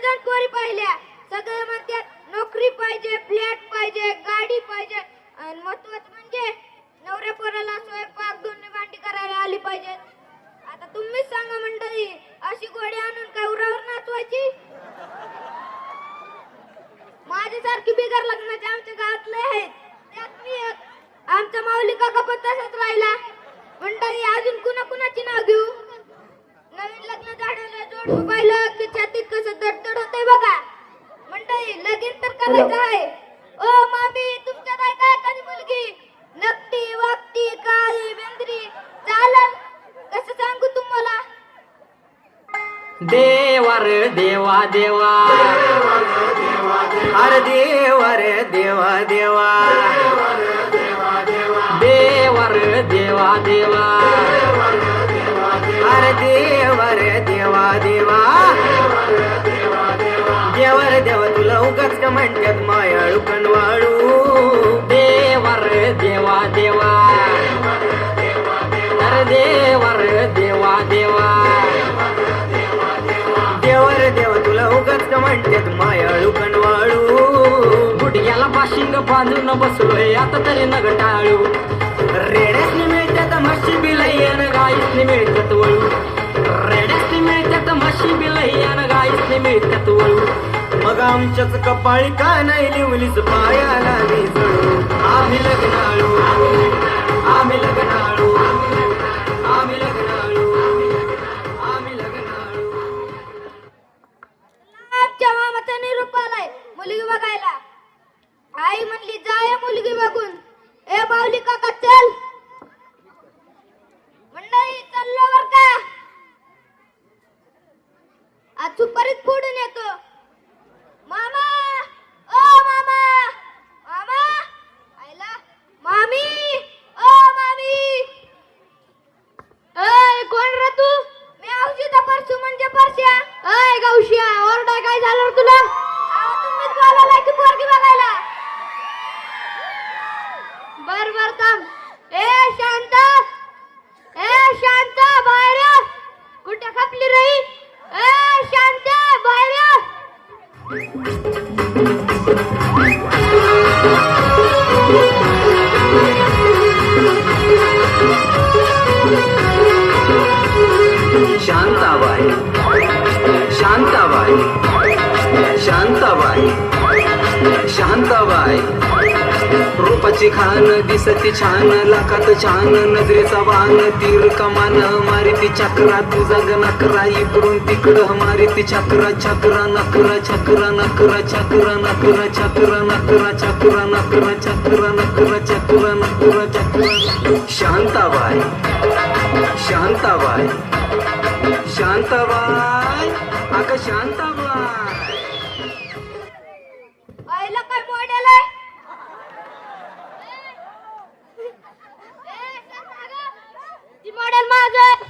बेदरखोरी पाहिल्या. सगळे म्हणतात नोकरी पाहिजे फ्लॅट पाहिजे गाडी पाहिजे. आणि महत्वाचं म्हणजे नवऱ्या पोराला स्वयंपाक दोन्ही भांडी करायला आली पाहिजे. आता तुम्हीच सांगा मंडळी अशी गोडी आणून काय उरावर नाचवायची? माझ्यासारखी बिगर लग्नाचे आमच्या गावातले आहेत. त्यात मी एक आमचा माऊली काका पण तसाच राहिला. मंडळी अजून कुणा कुणाची नाव घेऊ? नवीन लग्न झाडाला जोडून पाहिलं की बघा. मंडळी लगीन तर करायचं आहे. ओ मामी तुमच्या काय काय एखादी मुलगी? नकटी वागती काळी बेंद्री चालल कसं सांगू तुम्हाला? देवा रे देवा देवा. अरे देवा रे देवा देवा. देवा रे देवा देवा. अरे देवा रे देवा देवा. तुला उगाच का म्हणतात मायाळू कणवाळू देवा रे देवा देवा. अरे देवा रे देवा देवा. देवर देव तुला उगाच का म्हणतात मायाळू कणवाळू गुडघ्याला पाशिंग बांधून बसलोय आता तरी नग टाळू. रेड्यासनी मिळतात म्हशी आणि गाईसनी मिळतात वळू. रेड्यासनी मिळतात म्हशी आणि गाईसनी मिळतात वळू. मग आमच्याच कपाळी का नाही लिवलीच पायाला जळू आम्ही लग्नाळू आम्ही लग्नाळू आम्ही लग्नाळू आम्ही लग्नाळू आमच्या मामाचा निरूप आलाय मुलगी बघायला. आई म्हणली जाय मुलगी बघून. ए बावली काका चल. मंडळी चाललो बर का आज सुपारीत फोडून येतो. शांताबाई शांताबाई शांताबाई. शांताबाई रूपाची खान दिसती छान लाखात छान नजरेचा वान तीर कमान मारिती चक्रा तुझा ग नकरा इकडून तिकडं मारिती चक्रा चक्रा नकरा चक्रा नकरा चक्रा नकरा चक्रा नकरा चक्रा नकरा चक्रा नकरा चक्रा नकरा चक्रा शांताबाई शांताबाई. शांताबाई. अगं शांताबाई. आईला काय मॉडेल आहे ती मॉडेल माझं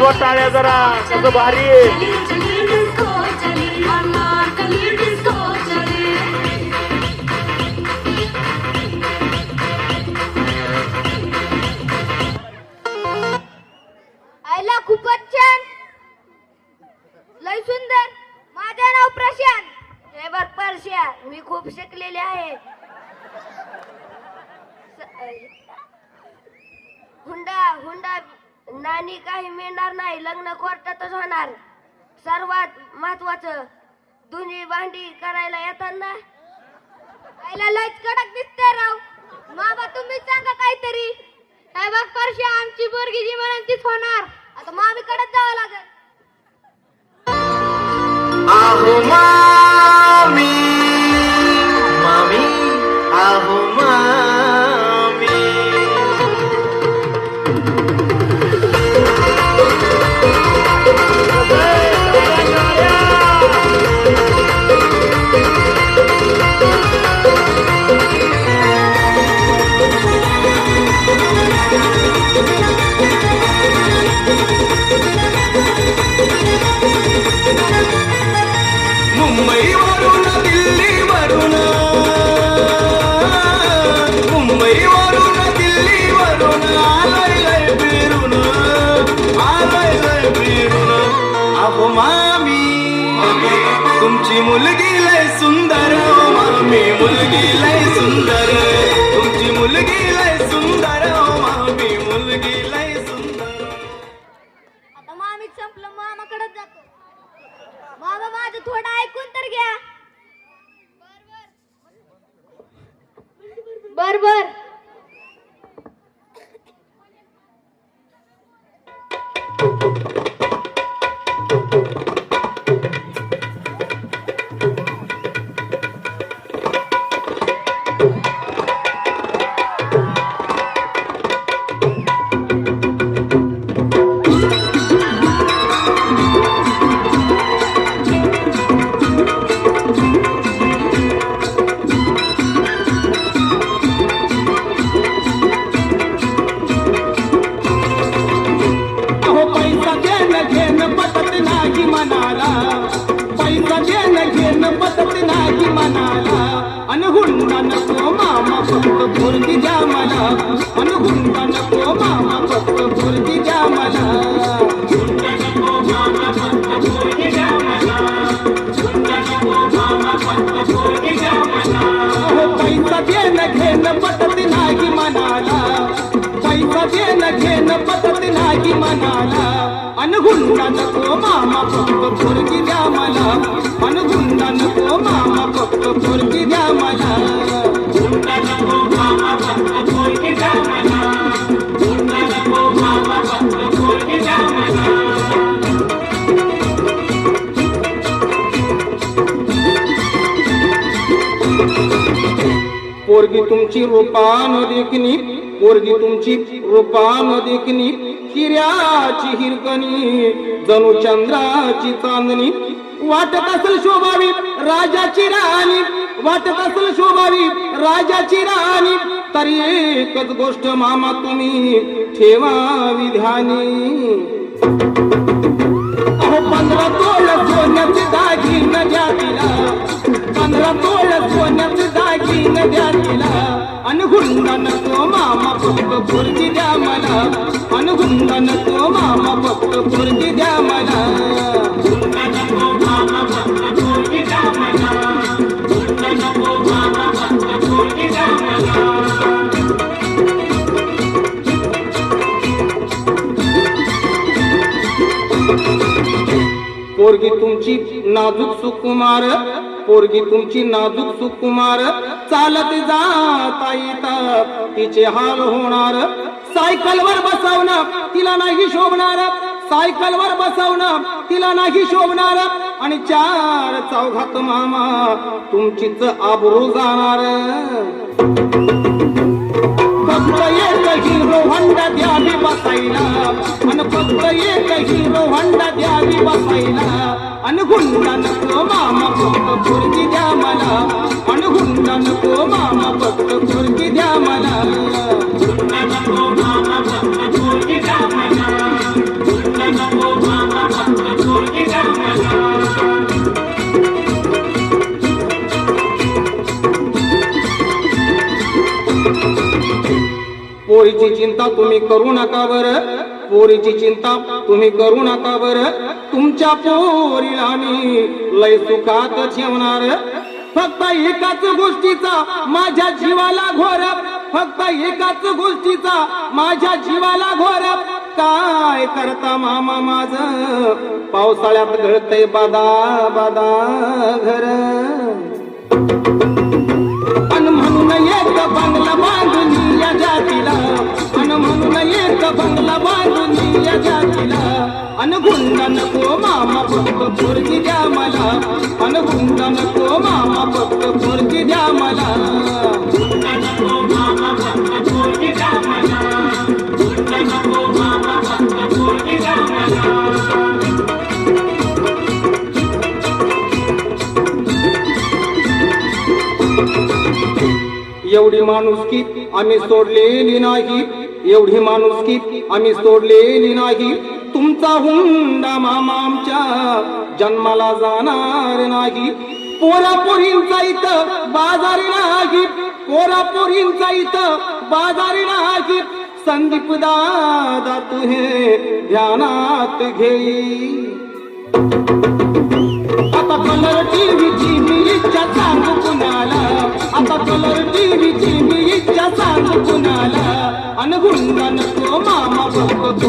वाजवा टाळ्या जरा. कसं भारी आहे. काही मिळणार नाही. लग्न कोर्टातच होणार. सर्वात महत्वाचं दुनी भांडी करायला येताना आईला लयच कडक दिसते राव. माबा तुम्ही सांगा काहीतरी. काय बघ परशी आमची बोरगी जी म्हणून तीच होणार. आता मामी कडक जावं लागेल. आहो मामी मामी आहो मुंबईवरून दिल्लीवरून. मुंबईवरून दिल्लीवरून आलोय लय फिरून आलोय लय फिरून अहो मामी तुमची मुलगी लय सुंदर. मामी मुलगी लय सुंदर. तुमची मुलगी लय सुंदर. मामी. पोरगी द्या मला अन हुंडा नको मामा फक्त पोरगी द्या मला पैसा देणं घेणं पटत नाही मनाला पैसा देणं घेणं पटत नाही मनाला अनगुंडा नको मामा फक्त पोरगी द्या मला अनगुंडा नको मामा फक्त पोरगी द्या मला. पोरगी तुमची रूपान देखणी पोरगी तुमची रूपान देखणी हिऱ्याची हिरकणी जणू चंद्राची चांदणी. वाटत असेल शोभावी राजाची राणी वाटत असेल शोभावी राजाची राणी. तरी एकच गोष्ट मामा तुम्ही ठेवा विधानी अहो पंधरा तोळ सोन्याचे दागिन द्या तिला पंधरा तोळ सोन्याचे दागिन द्या तिला अनगुंडा नको मामा फक्त पोरगी द्या मला. अनगुंडा नको मामा फक्त पोरगी द्या मला. पोरगी तुमची नाजूक सुकुमार पोरगी तुमची नाजूक सुकुमार. चालत जाता येता तिचे हाल होणार. सायकलवर बसवणं तिला नाही शोभणार. सायकलवर बसवणं तिला नाही शोभणार. आणि चार चौघात मामा तुमचीच आबरू जाणार. फक्त एक हिरो हंडा द्यावी बसायला अन फक्त एक हिरो हंडा द्यावी बसायला अन गुंडा नको मामा फक्त पोरगी द्या मला अन गुंडा नको पोरीची चिंता तुम्ही करू नका बर. पोरीची चिंता तुम्ही करू नका बर. तुमच्या पोरीला मी लय सुखात ठेवणार. फक्त एकाच गोष्टीचा माझ्या जीवाला घोर. फक्त एकाच गोष्टीचा माझ्या जीवाला घोर. काय करता मामा माझ? पावसाळ्यात घडतय बादा बादा घर. पण म्हणून एक बंगला बंगला हुंडा नको मामा फक्त पोरगी द्या मला. अन नको मामा फक्त पोरगी द्या मला. एवढी माणुसकी आम्ही सोडलेली नाही. एवढी माणुसकी आम्ही सोडलेली नाही. तुमचा हुंडा मामामच्या जन्माला जाणार नाही. पोरापोरींचा इथं बाजारी नाही. पोरापोरींचा इथं बाजारी नाही. संदीप दादा तुहे ध्यानात घेई आता कलर टीव्हीची मी इच्छा सांग कुणाला. आता कलर टीव्हीची मी इच्छा सांग कुणाला. अनगुंडा नको मामा फक्त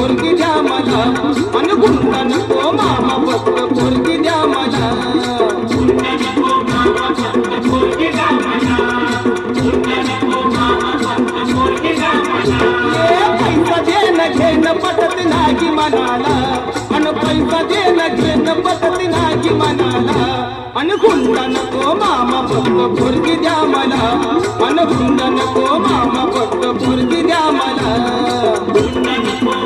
फक्त पोरगी द्या मला. मन गुंडा नको मामा फक्त पोरगी द्या मला.